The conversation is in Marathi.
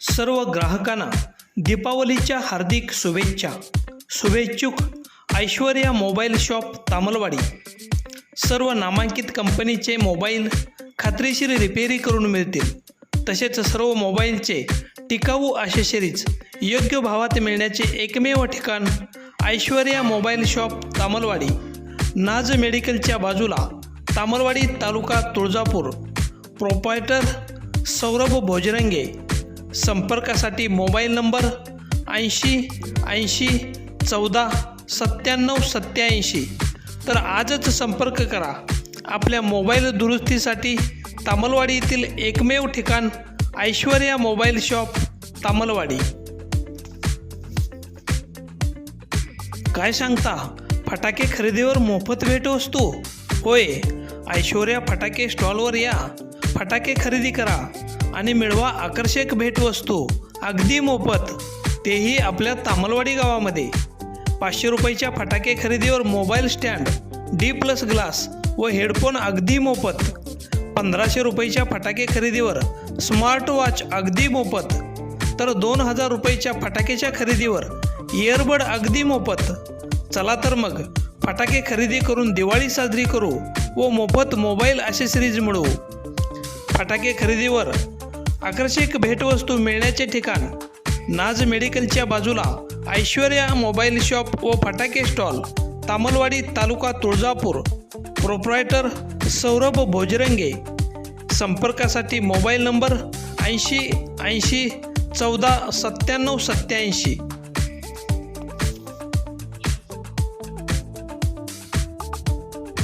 सर्व ग्राहकांना दीपावलीच्या हार्दिक शुभेच्छा. शुभेच्छुक ऐश्वर्या मोबाईल शॉप तामलवाडी. सर्व नामांकित कंपनीचे मोबाईल खात्रीशीर रिपेरी करून मिळतील. तसेच सर्व मोबाईलचे टिकाऊ आशेशरीज योग्य भावात मिळण्याचे एकमेव ठिकाण ऐश्वर्या मोबाईल शॉप तामलवाडी. नाज मेडिकलच्या बाजूला तामलवाडी तालुका तुळजापूर. प्रोपायटर सौरभ भोजरंगे. संपर्कासाठी मोबाईल नंबर ऐंशी ऐंशी चौदा सत्त्याण्णव सत्याऐंशी तर आजच संपर्क करा. आपल्या मोबाईल दुरुस्तीसाठी तामलवाडी येथील एकमेव ठिकाण ऐश्वर्या मोबाईल शॉप तामलवाडी. काय सांगता? फटाके खरेदीवर मोफत भेटवस्तू होय ऐश्वर्या फटाके स्टॉलवर या. फटाके खरेदी करा आणि मिळवा आकर्षक भेटवस्तू अगदी मोफत. तेही आपल्या तामलवाडी गावामध्ये. पाचशे रुपयाच्या फटाके खरेदीवर mobile stand D plus glass व हेडफोन अगदी मोफत. पंधराशे रुपयाच्या फटाके खरेदीवर स्मार्ट वॉच अगदी मोफत. तर दोन हजार रुपयाच्या फटाक्याच्या खरेदीवर इयरबड अगदी मोफत. चला तर मग. फटाके खरेदी करून दिवाळी साजरी करू व मोफत मोबाईल ॲसेसरीज मिळवू. फटाके खरेदीवर आकर्षक भेटवस्तू मिळण्याचे ठिकाण नाज मेडिकलच्या बाजूला ऐश्वर्या मोबाईल शॉप व फटाके स्टॉल तामलवाडी तालुका तुळजापूर. प्रोप्रायटर सौरभ भोजरंगे. संपर्कासाठी मोबाईल नंबर ऐंशी ऐंशी चौदा सत्त्याण्णव सत्याऐंशी